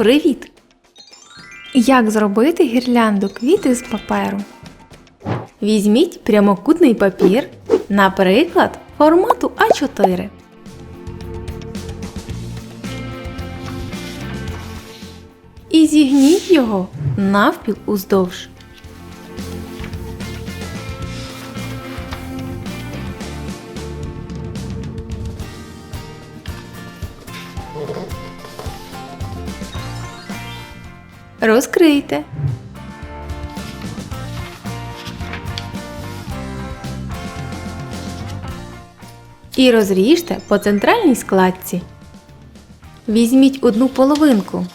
Привіт! Як зробити гірлянду квіти з паперу? Візьміть прямокутний папір, наприклад, формату А4. І зігніть його навпіл уздовж. Розкрийте. І розріжте по центральній складці. Візьміть одну половинку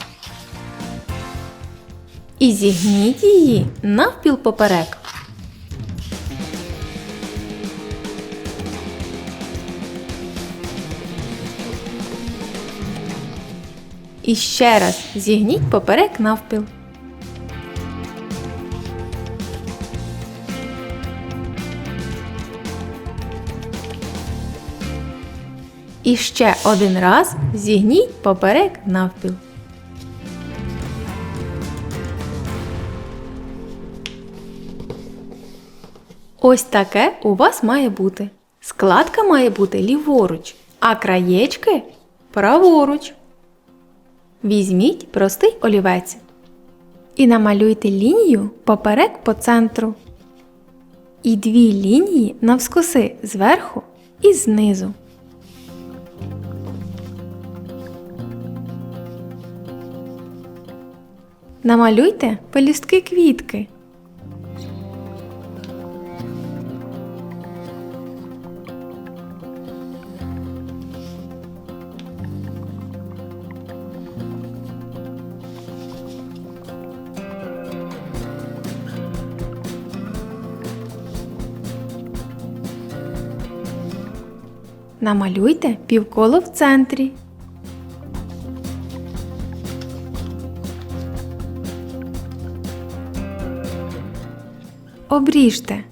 і зігніть її навпіл поперек. І ще раз зігніть поперек навпіл. І ще один раз зігніть поперек навпіл. Ось таке у вас має бути. Складка має бути ліворуч, а краєчки праворуч. Візьміть простий олівець і намалюйте лінію поперек по центру. І дві лінії навскоси зверху і знизу. Намалюйте пелюстки квітки. Намалюйте півколо в центрі. Обріжте.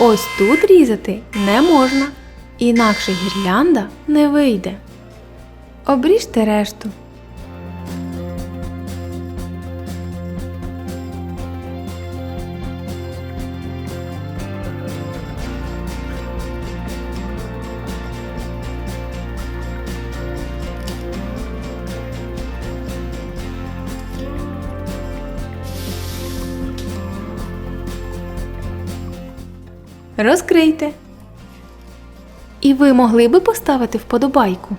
Ось тут різати не можна, інакше гірлянда не вийде. Обріжте решту. Розкрийте. І ви могли би поставити вподобайку.